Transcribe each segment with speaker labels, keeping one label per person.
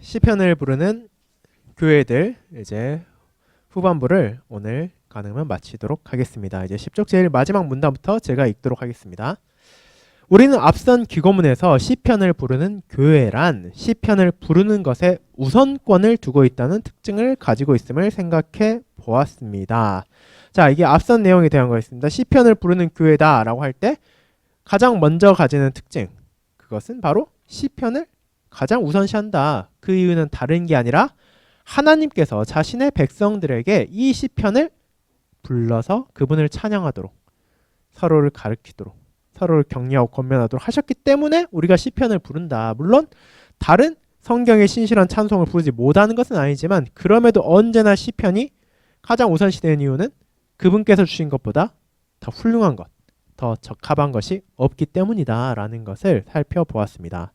Speaker 1: 시편을 부르는 교회들 이제 후반부를 오늘 가능하면 마치도록 하겠습니다. 이제 10쪽 제일 마지막 문단부터 제가 읽도록 하겠습니다. 우리는 앞선 기고문에서 시편을 부르는 교회란 시편을 부르는 것에 우선권을 두고 있다는 특징을 가지고 있음을 생각해 보았습니다. 자, 이게 앞선 내용에 대한 거였습니다. 시편을 부르는 교회다라고 할 때 가장 먼저 가지는 특징 그것은 바로 시편을 가장 우선시한다. 그 이유는 다른 게 아니라 하나님께서 자신의 백성들에게 이 시편을 불러서 그분을 찬양하도록 서로를 가르치도록 서로를 격려하고 권면하도록 하셨기 때문에 우리가 시편을 부른다. 물론 다른 성경의 신실한 찬송을 부르지 못하는 것은 아니지만 그럼에도 언제나 시편이 가장 우선시되는 이유는 그분께서 주신 것보다 더 훌륭한 것, 더 적합한 것이 없기 때문이다라는 것을 살펴보았습니다.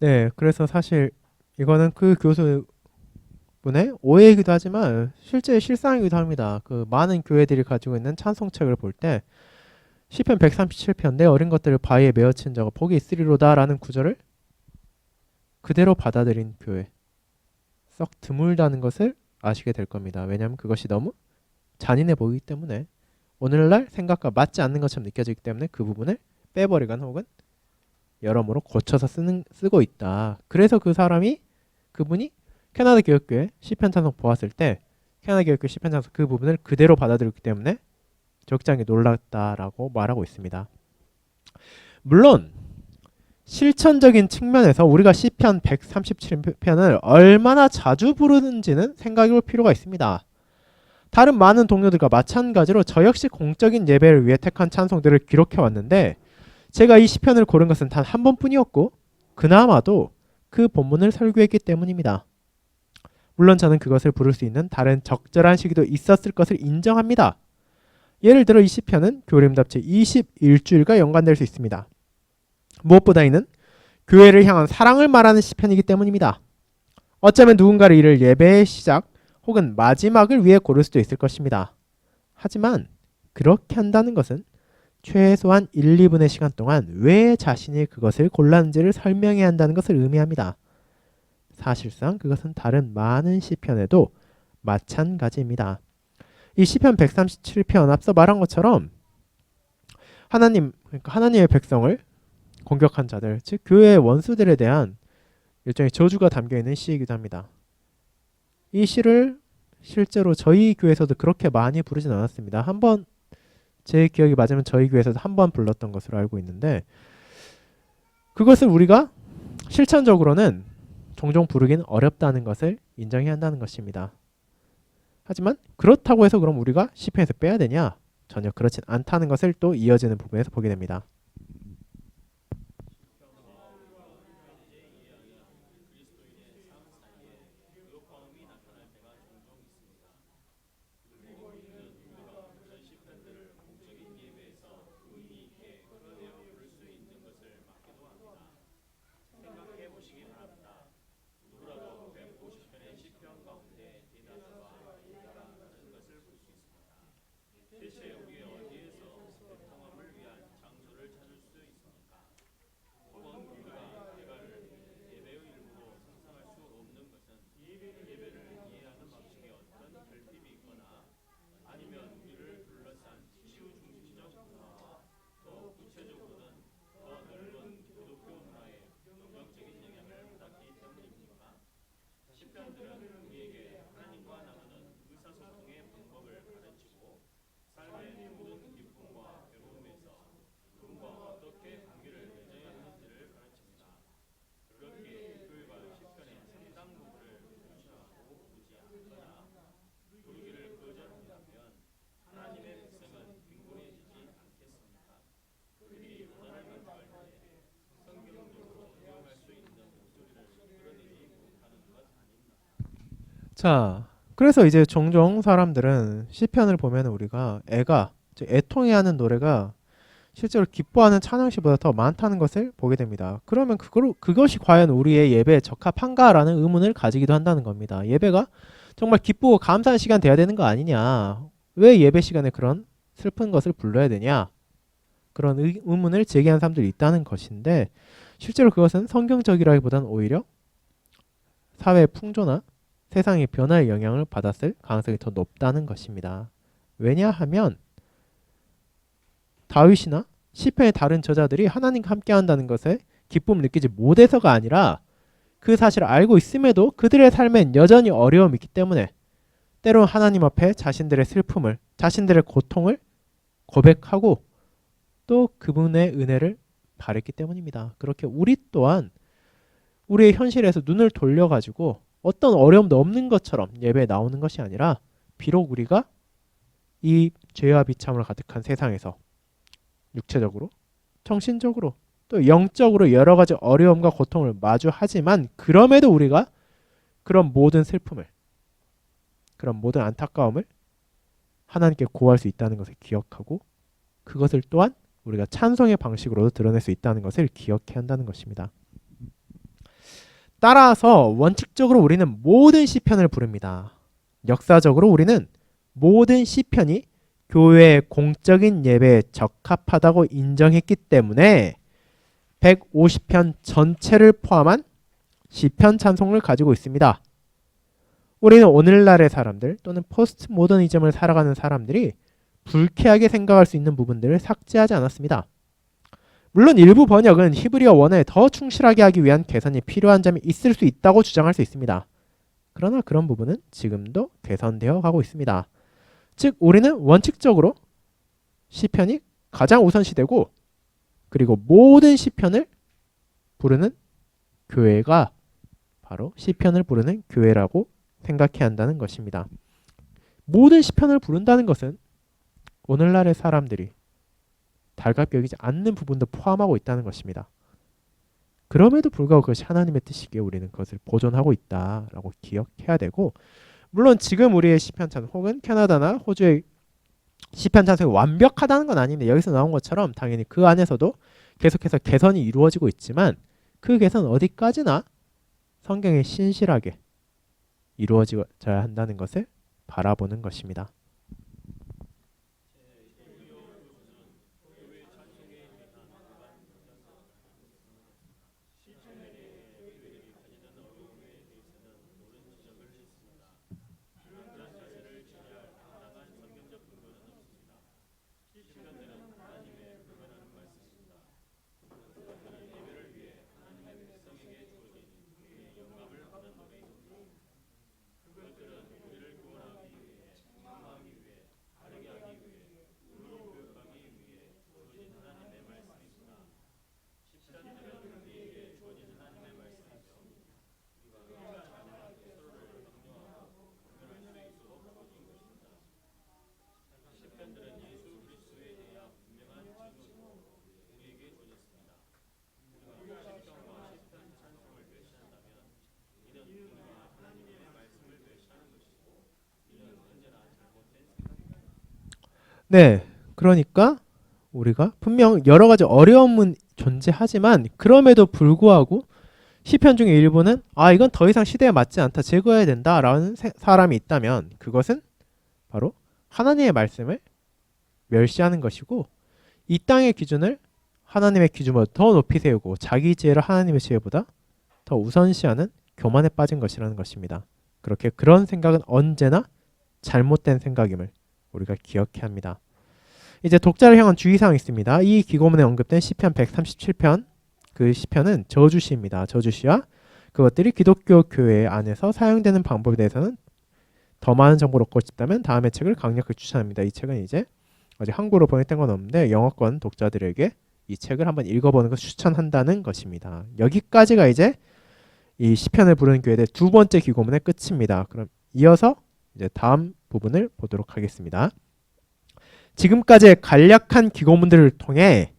Speaker 1: 네, 그래서 사실 이거는 그 교수분의 오해이기도 하지만 실제 실상이기도 합니다. 그 많은 교회들이 가지고 있는 찬송책을 볼 때 시편 137편 내 어린 것들을 바위에 메어친 자가 복이 있으리로다라는 구절을 그대로 받아들인 교회 썩 드물다는 것을 아시게 될 겁니다. 왜냐하면 그것이 너무 잔인해 보이기 때문에 오늘날 생각과 맞지 않는 것처럼 느껴지기 때문에 그 부분을 빼버리거나 혹은 여러모로 고쳐서 쓰는 쓰고 있다. 그래서 그 사람이 그분이 캐나다 교육교회 시편 찬송 보았을 때 캐나다 교육교회 시편 찬송 그 부분을 그대로 받아들였기 때문에 적장이 놀랐다라고 말하고 있습니다. 물론 실천적인 측면에서 우리가 시편 137편을 얼마나 자주 부르는지는 생각해 볼 필요가 있습니다. 다른 많은 동료들과 마찬가지로 저 역시 공적인 예배를 위해 택한 찬송들을 기록해 왔는데 제가 이 시편을 고른 것은 단 한 번뿐이었고 그나마도 그 본문을 설교했기 때문입니다. 물론 저는 그것을 부를 수 있는 다른 적절한 시기도 있었을 것을 인정합니다. 예를 들어 이 시편은 교림답체 21주일과 연관될 수 있습니다. 무엇보다 이는 교회를 향한 사랑을 말하는 시편이기 때문입니다. 어쩌면 누군가를 이를 예배의 시작 혹은 마지막을 위해 고를 수도 있을 것입니다. 하지만 그렇게 한다는 것은 최소한 1, 2분의 시간 동안 왜 자신이 그것을 골랐는지를 설명해야 한다는 것을 의미합니다. 사실상 그것은 다른 많은 시편에도 마찬가지입니다. 이 시편 137편 앞서 말한 것처럼 하나님 그러니까 하나님의 백성을 공격한 자들 즉 교회의 원수들에 대한 일종의 저주가 담겨 있는 시이기도 합니다. 이 시를 실제로 저희 교회에서도 그렇게 많이 부르진 않았습니다. 한번 제 기억이 맞으면 저희 교회에서도 한 번 불렀던 것으로 알고 있는데 그것을 우리가 실천적으로는 종종 부르기는 어렵다는 것을 인정해야 한다는 것입니다. 하지만 그렇다고 해서 그럼 우리가 시편에서 빼야 되냐? 전혀 그렇진 않다는 것을 또 이어지는 부분에서 보게 됩니다. 자, 그래서 이제 종종 사람들은 시편을 보면 우리가 애가 즉 애통해하는 노래가 실제로 기뻐하는 찬양시보다 더 많다는 것을 보게 됩니다. 그러면 그걸, 그것이 과연 우리의 예배에 적합한가라는 의문을 가지기도 한다는 겁니다. 예배가 정말 기쁘고 감사한 시간 돼야 되는 거 아니냐? 왜 예배 시간에 그런 슬픈 것을 불러야 되냐? 그런 의, 의문을 제기하는 사람들이 있다는 것인데 실제로 그것은 성경적이라기보다는 오히려 사회의 풍조나 세상의 변화의 영향을 받았을 가능성이 더 높다는 것입니다. 왜냐하면 다윗이나 시편의 다른 저자들이 하나님과 함께 한다는 것에 기쁨을 느끼지 못해서가 아니라 그 사실을 알고 있음에도 그들의 삶엔 여전히 어려움이 있기 때문에 때론 하나님 앞에 자신들의 슬픔을 자신들의 고통을 고백하고 또 그분의 은혜를 바랬기 때문입니다. 그렇게 우리 또한 우리의 현실에서 눈을 돌려가지고 어떤 어려움도 없는 것처럼 예배에 나오는 것이 아니라 비록 우리가 이 죄와 비참을 가득한 세상에서 육체적으로, 정신적으로, 또 영적으로 여러 가지 어려움과 고통을 마주하지만 그럼에도 우리가 그런 모든 슬픔을, 그런 모든 안타까움을 하나님께 고할 수 있다는 것을 기억하고 그것을 또한 우리가 찬송의 방식으로도 드러낼 수 있다는 것을 기억해야 한다는 것입니다. 따라서 원칙적으로 우리는 모든 시편을 부릅니다. 역사적으로 우리는 모든 시편이 교회의 공적인 예배에 적합하다고 인정했기 때문에 150편 전체를 포함한 시편 찬송을 가지고 있습니다. 우리는 오늘날의 사람들 또는 포스트 모더니즘을 살아가는 사람들이 불쾌하게 생각할 수 있는 부분들을 삭제하지 않았습니다. 물론 일부 번역은 히브리어 원어에 더 충실하게 하기 위한 개선이 필요한 점이 있을 수 있다고 주장할 수 있습니다. 그러나 그런 부분은 지금도 개선되어 가고 있습니다. 즉 우리는 원칙적으로 시편이 가장 우선시되고 그리고 모든 시편을 부르는 교회가 바로 시편을 부르는 교회라고 생각해야 한다는 것입니다. 모든 시편을 부른다는 것은 오늘날의 사람들이 달갑게 여기지 않는 부분도 포함하고 있다는 것입니다. 그럼에도 불구하고 그것이 하나님의 뜻이기에 우리는 그것을 보존하고 있다라고 기억해야 되고 물론 지금 우리의 시편 찬 혹은 캐나다나 호주의 시편 찬송이 완벽하다는 건 아닌데 여기서 나온 것처럼 당연히 그 안에서도 계속해서 개선이 이루어지고 있지만 그 개선 어디까지나 성경에 신실하게 이루어져야 한다는 것을 바라보는 것입니다. 네, 그러니까 우리가 분명 여러 가지 어려움은 존재하지만 그럼에도 불구하고 시편 중에 일부는 아 이건 더 이상 시대에 맞지 않다 제거해야 된다라는 세- 사람이 있다면 그것은 바로 하나님의 말씀을 멸시하는 것이고 이 땅의 기준을 하나님의 기준보다 더 높이 세우고 자기 지혜를 하나님의 지혜보다 더 우선시하는 교만에 빠진 것이라는 것입니다. 그렇게 그런 생각은 언제나 잘못된 생각임을 우리가 기억해야 합니다. 이제 독자를 향한 주의사항이 있습니다. 이 기고문에 언급된 시편 137편 그 시편은 저주시입니다. 저주시와 그것들이 기독교 교회 안에서 사용되는 방법에 대해서는 더 많은 정보를 얻고 싶다면 다음의 책을 강력히 추천합니다. 이 책은 이제 아직 한국어로 번역된 건 없는데 영어권 독자들에게 이 책을 한번 읽어보는 것을 추천한다는 것입니다. 여기까지가 이제 이 시편을 부르는 교회의 두 번째 기고문의 끝입니다. 그럼 이어서 이제 다음 부분을 보도록 하겠습니다. 지금까지의 간략한 기고문들을 통해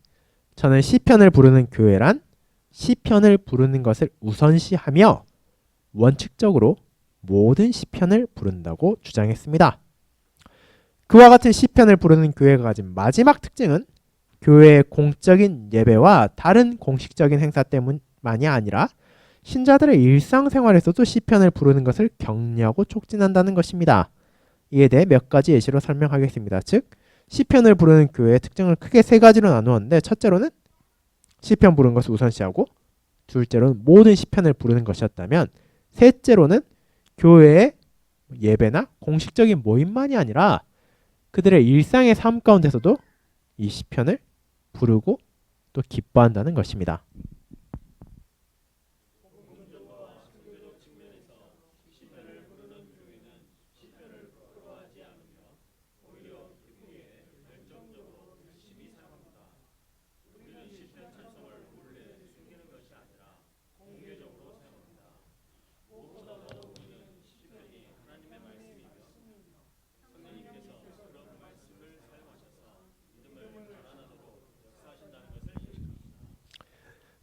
Speaker 1: 저는 시편을 부르는 교회란 시편을 부르는 것을 우선시하며 원칙적으로 모든 시편을 부른다고 주장했습니다. 그와 같은 시편을 부르는 교회가 가진 마지막 특징은 교회의 공적인 예배와 다른 공식적인 행사 때문만이 아니라 신자들의 일상생활에서도 시편을 부르는 것을 격려하고 촉진한다는 것입니다. 이에 대해 몇 가지 예시로 설명하겠습니다. 즉 시편을 부르는 교회의 특징을 크게 세 가지로 나누었는데 첫째로는 시편 부르는 것을 우선시하고 둘째로는 모든 시편을 부르는 것이었다면 셋째로는 교회의 예배나 공식적인 모임만이 아니라 그들의 일상의 삶 가운데서도 이 시편을 부르고 또 기뻐한다는 것입니다.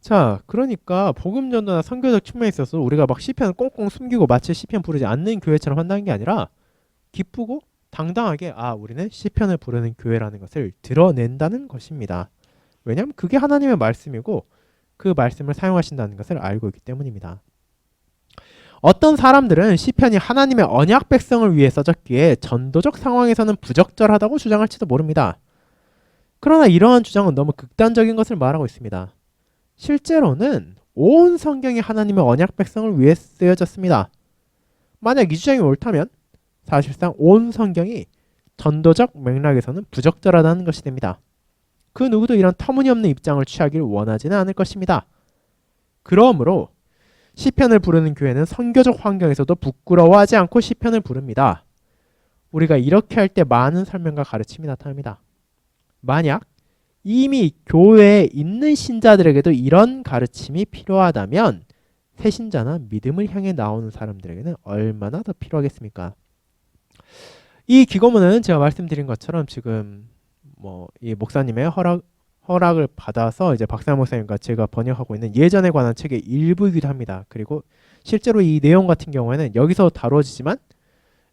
Speaker 1: 자, 그러니까 복음 전도나 선교적 측면에 있어서 우리가 막 시편을 꽁꽁 숨기고 마치 시편 부르지 않는 교회처럼 한다는 게 아니라 기쁘고 당당하게 아, 우리는 시편을 부르는 교회라는 것을 드러낸다는 것입니다. 왜냐하면 그게 하나님의 말씀이고 그 말씀을 사용하신다는 것을 알고 있기 때문입니다. 어떤 사람들은 시편이 하나님의 언약 백성을 위해 써졌기에 전도적 상황에서는 부적절하다고 주장할지도 모릅니다. 그러나 이러한 주장은 너무 극단적인 것을 말하고 있습니다. 실제로는 온 성경이 하나님의 언약 백성을 위해 쓰여졌습니다. 만약 이 주장이 옳다면 사실상 온 성경이 전도적 맥락에서는 부적절하다는 것이 됩니다. 그 누구도 이런 터무니없는 입장을 취하길 원하지는 않을 것입니다. 그러므로 시편을 부르는 교회는 선교적 환경에서도 부끄러워하지 않고 시편을 부릅니다. 우리가 이렇게 할 때 많은 설명과 가르침이 나타납니다. 만약 이미 교회에 있는 신자들에게도 이런 가르침이 필요하다면 새 신자나 믿음을 향해 나오는 사람들에게는 얼마나 더 필요하겠습니까? 이 기고문은 제가 말씀드린 것처럼 지금 뭐 이 목사님의 허락 허락을 받아서 이제 박사 목사님과 제가 번역하고 있는 예전에 관한 책의 일부이기도 합니다. 그리고 실제로 이 내용 같은 경우에는 여기서 다뤄지지만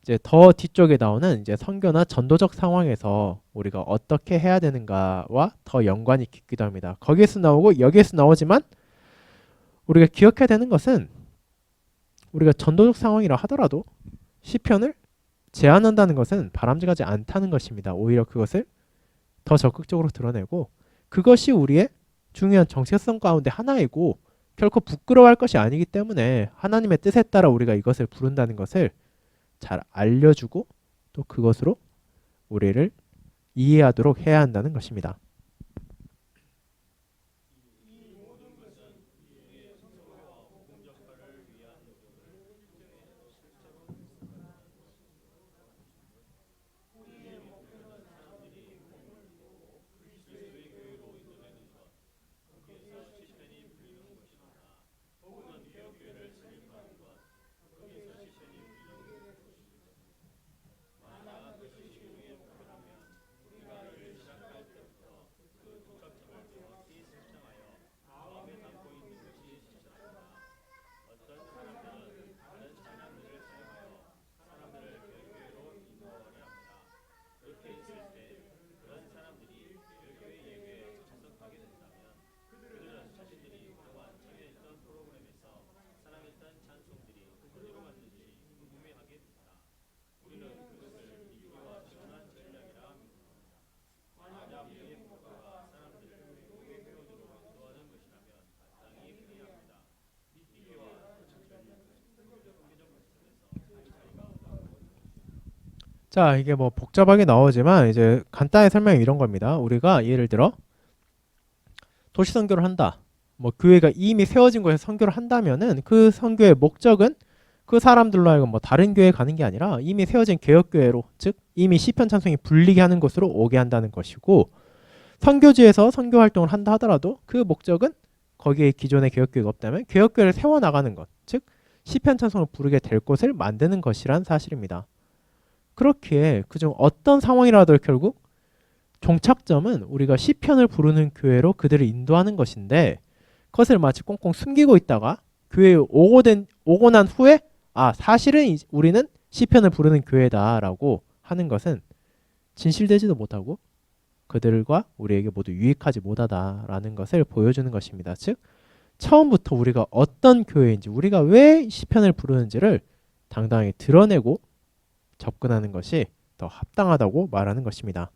Speaker 1: 이제 더 뒤쪽에 나오는 이제 선교나 전도적 상황에서 우리가 어떻게 해야 되는가와 더 연관이 깊기도 합니다. 거기에서 나오고 여기에서 나오지만 우리가 기억해야 되는 것은 우리가 전도적 상황이라 하더라도 시편을 제한한다는 것은 바람직하지 않다는 것입니다. 오히려 그것을 더 적극적으로 드러내고 그것이 우리의 중요한 정체성 가운데 하나이고 결코 부끄러워할 것이 아니기 때문에 하나님의 뜻에 따라 우리가 이것을 부른다는 것을 잘 알려주고 또 그것으로 우리를 이해하도록 해야 한다는 것입니다. 자, 이게 뭐 복잡하게 나오지만 이제 간단히 설명이 이런 겁니다. 우리가 예를 들어 도시 선교를 한다. 뭐 교회가 이미 세워진 곳에 선교를 한다면은 그 선교의 목적은 그 사람들로 하여금 뭐 다른 교회에 가는 게 아니라 이미 세워진 개혁 교회로 즉 이미 시편 찬송이 불리게 하는 곳으로 오게 한다는 것이고 선교지에서 선교 활동을 한다 하더라도 그 목적은 거기에 기존의 개혁 교회가 없다면 개혁 교회를 세워 나가는 것, 즉 시편 찬송을 부르게 될 곳을 만드는 것이란 사실입니다. 그렇게 그중 어떤 상황이라도 결국 종착점은 우리가 시편을 부르는 교회로 그들을 인도하는 것인데 그것을 마치 꽁꽁 숨기고 있다가 교회에 오고 된 오고 난 후에 아 사실은 이- 우리는 시편을 부르는 교회다라고 하는 것은 진실되지도 못하고 그들과 우리에게 모두 유익하지 못하다라는 것을 보여주는 것입니다. 즉 처음부터 우리가 어떤 교회인지 우리가 왜 시편을 부르는지를 당당하게 드러내고 접근하는 것이 더 합당하다고 말하는 것입니다.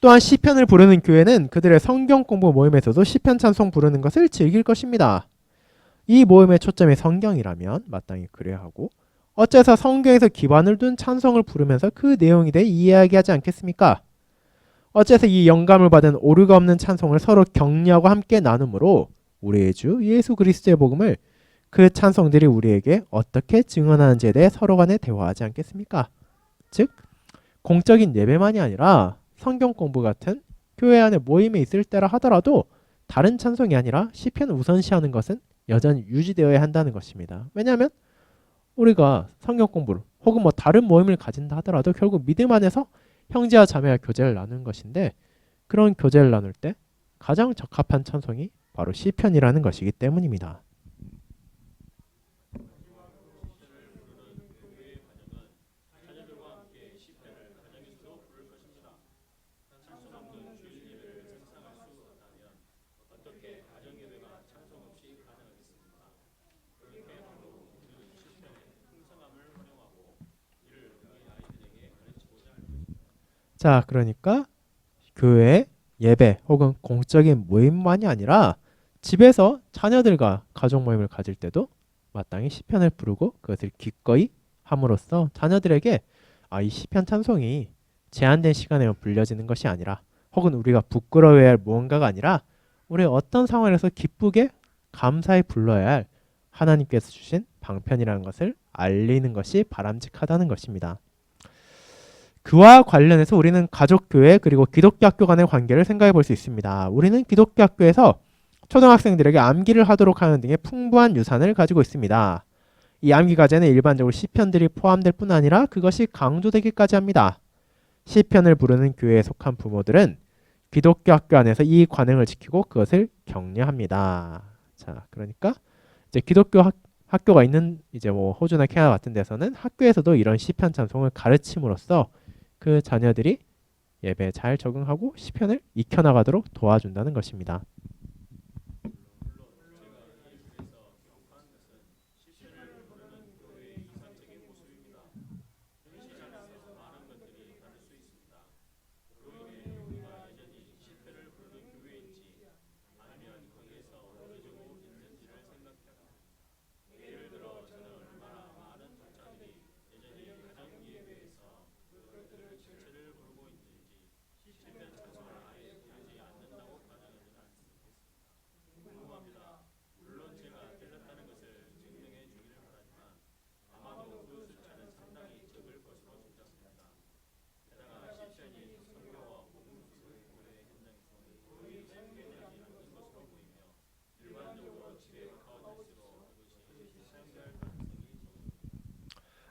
Speaker 1: 또한 시편을 부르는 교회는 그들의 성경 공부 모임에서도 시편 찬송 부르는 것을 즐길 것입니다. 이 모임의 초점이 성경이라면 마땅히 그래야 하고 어째서 성경에서 기반을 둔 찬송을 부르면서 그 내용에 대해 이야기하지 않겠습니까? 어째서 이 영감을 받은 오류가 없는 찬송을 서로 격려하고 함께 나눔으로 우리의 주 예수 그리스도의 복음을 그 찬송들이 우리에게 어떻게 증언하는지에 대해 서로 간에 대화하지 않겠습니까? 즉 공적인 예배만이 아니라 성경 공부 같은 교회 안에 모임에 있을 때라 하더라도 다른 찬송이 아니라 시편을 우선시하는 것은 여전히 유지되어야 한다는 것입니다. 왜냐하면 우리가 성경 공부를 혹은 뭐 다른 모임을 가진다 하더라도 결국 믿음 안에서 형제와 자매와 교제를 나누는 것인데 그런 교제를 나눌 때 가장 적합한 찬송이 바로 시편이라는 것이기 때문입니다. 자, 그러니까 교회 예배 혹은 공적인 모임만이 아니라 집에서 자녀들과 가족 모임을 가질 때도 마땅히 시편을 부르고 그것을 기꺼이 함으로써 자녀들에게 아, 이 시편 찬송이 제한된 시간에만 불려지는 것이 아니라 혹은 우리가 부끄러워해야 할 무언가가 아니라 우리 어떤 상황에서 기쁘게 감사히 불러야 할 하나님께서 주신 방편이라는 것을 알리는 것이 바람직하다는 것입니다. 그와 관련해서 우리는 가족교회 그리고 기독교 학교 간의 관계를 생각해 볼 수 있습니다. 우리는 기독교 학교에서 초등학생들에게 암기를 하도록 하는 등의 풍부한 유산을 가지고 있습니다. 이 암기 과제는 일반적으로 시편들이 포함될 뿐 아니라 그것이 강조되기까지 합니다. 시편을 부르는 교회에 속한 부모들은 기독교 학교 안에서 이 관행을 지키고 그것을 격려합니다. 자, 그러니까 이제 기독교 학, 학교가 있는 이제 뭐 호주나 캐나다 같은 데서는 학교에서도 이런 시편 찬송을 가르침으로써 그 자녀들이 예배에 잘 적응하고 시편을 익혀나가도록 도와준다는 것입니다.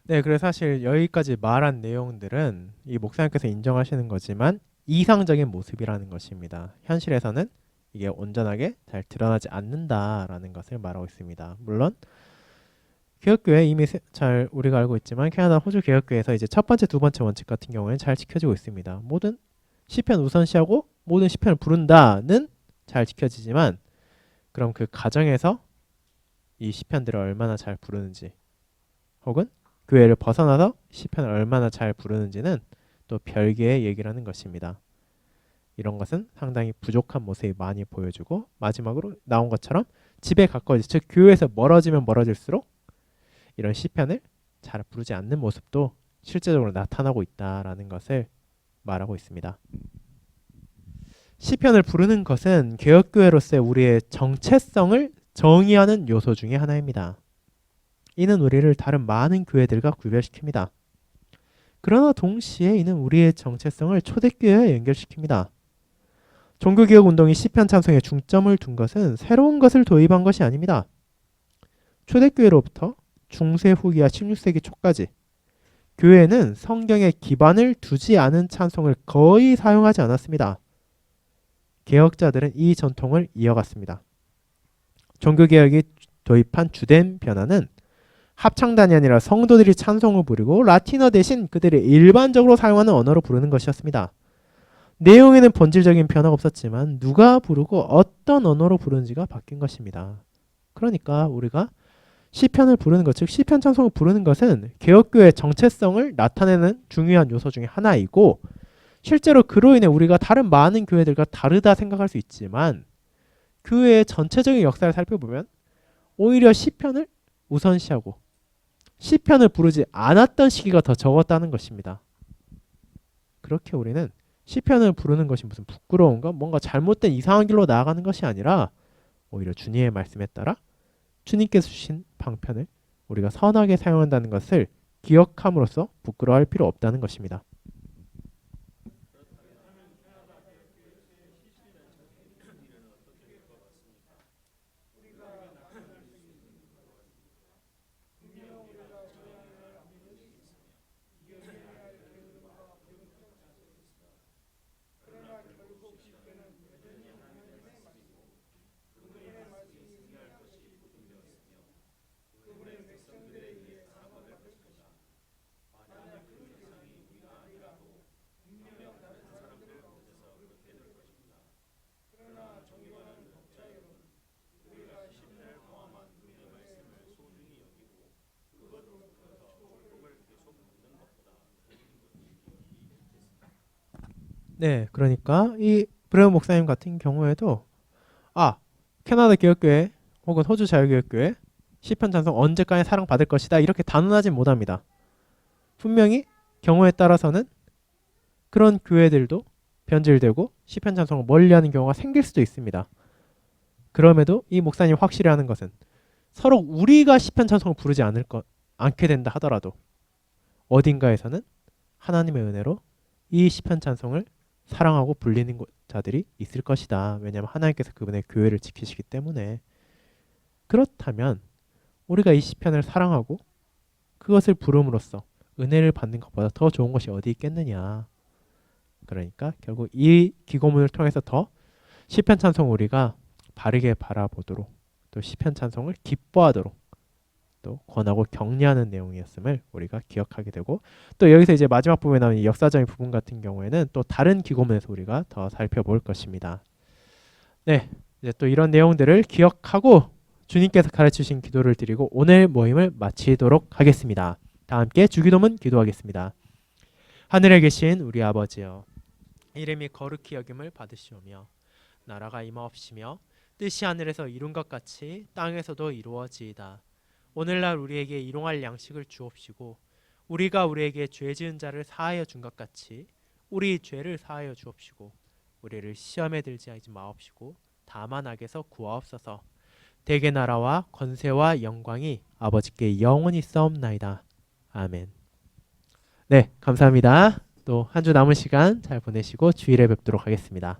Speaker 1: 네, 그래서 사실 여기까지 말한 내용들은 이 목사님께서 인정하시는 거지만 이상적인 모습이라는 것입니다. 현실에서는 이게 온전하게 잘 드러나지 않는다라는 것을 말하고 있습니다. 물론 개혁교회 이미 세- 잘 우리가 알고 있지만 캐나다 호주 개혁교회에서 이제 첫 번째 두 번째 원칙 같은 경우에는 잘 지켜지고 있습니다. 모든 시편 우선시하고 모든 시편을 부른다는 잘 지켜지지만 그럼 그 가정에서 이 시편들을 얼마나 잘 부르는지 혹은 교회를 벗어나서 시편을 얼마나 잘 부르는지는 또 별개의 얘기라는 것입니다. 이런 것은 상당히 부족한 모습이 많이 보여주고 마지막으로 나온 것처럼 집에 가까워지 즉 교회에서 멀어지면 멀어질수록 이런 시편을 잘 부르지 않는 모습도 실제적으로 나타나고 있다라는 것을 말하고 있습니다. 시편을 부르는 것은 개혁교회로서의 우리의 정체성을 정의하는 요소 중의 하나입니다. 이는 우리를 다른 많은 교회들과 구별시킵니다. 그러나 동시에 이는 우리의 정체성을 초대교회와 연결시킵니다. 종교개혁 운동이 시편 찬송에 중점을 둔 것은 새로운 것을 도입한 것이 아닙니다. 초대교회로부터 중세 후기와 16세기 초까지 교회는 성경에 기반을 두지 않은 찬송을 거의 사용하지 않았습니다. 개혁자들은 이 전통을 이어갔습니다. 종교개혁이 도입한 주된 변화는 합창단이 아니라 성도들이 찬송을 부르고 라틴어 대신 그들이 일반적으로 사용하는 언어로 부르는 것이었습니다. 내용에는 본질적인 변화가 없었지만 누가 부르고 어떤 언어로 부르는지가 바뀐 것입니다. 그러니까 우리가 시편을 부르는 것, 즉 시편 찬송을 부르는 것은 개혁교회의 정체성을 나타내는 중요한 요소 중에 하나이고 실제로 그로 인해 우리가 다른 많은 교회들과 다르다 생각할 수 있지만 교회의 전체적인 역사를 살펴보면 오히려 시편을 우선시하고 시편을 부르지 않았던 시기가 더 적었다는 것입니다. 그렇게 우리는 시편을 부르는 것이 무슨 부끄러운가 뭔가 잘못된 이상한 길로 나아가는 것이 아니라 오히려 주님의 말씀에 따라 주님께서 주신 방편을 우리가 선하게 사용한다는 것을 기억함으로써 부끄러워할 필요 없다는 것입니다. 네, 그러니까 이 브레온 목사님 같은 경우에도 아 캐나다 기업교회 혹은 호주 자유기업교회 시편 찬송 언제까지 사랑받을 것이다 이렇게 단언하진 못합니다. 분명히 경우에 따라서는 그런 교회들도 변질되고 시편 찬송을 멀리하는 경우가 생길 수도 있습니다. 그럼에도 이 목사님 확실히 하는 것은 서로 우리가 시편 찬송을 부르지 않을 것 않게 된다 하더라도 어딘가에서는 하나님의 은혜로 이 시편 찬송을 사랑하고 불리는 고- 자들이 있을 것이다. 왜냐하면 하나님께서 그분의 교회를 지키시기 때문에 그렇다면 우리가 이 시편을 사랑하고 그것을 부름으로써 은혜를 받는 것보다 더 좋은 것이 어디 있겠느냐. 그러니까 결국 이 기고문을 통해서 더 시편 찬송 우리가 바르게 바라보도록 또 시편 찬송을 기뻐하도록 또 권하고 격려하는 내용이었음을 우리가 기억하게 되고 또 여기서 이제 마지막 부분에 나오는 이 역사적인 부분 같은 경우에는 또 다른 기고문에서 우리가 더 살펴볼 것입니다. 네, 이제 또 이런 내용들을 기억하고 주님께서 가르치신 기도를 드리고 오늘 모임을 마치도록 하겠습니다. 다 함께 주기도문 기도하겠습니다. 하늘에 계신 우리 아버지여 이름이 거룩히 여김을 받으시오며 나라가 임하옵시며 뜻이 하늘에서 이룬 것 같이 땅에서도 이루어지이다. 오늘날 우리에게 일용할 양식을 주옵시고 우리가 우리에게 죄 지은 자를 사하여 준 것 같이 우리 죄를 사하여 주옵시고 우리를 시험에 들지 하지 마옵시고 다만 악에서 구하옵소서. 대개 나라와 권세와 영광이 아버지께 영원히 싸움나이다. 아멘. 네, 감사합니다. 또 한 주 남은 시간 잘 보내시고 주일에 뵙도록 하겠습니다.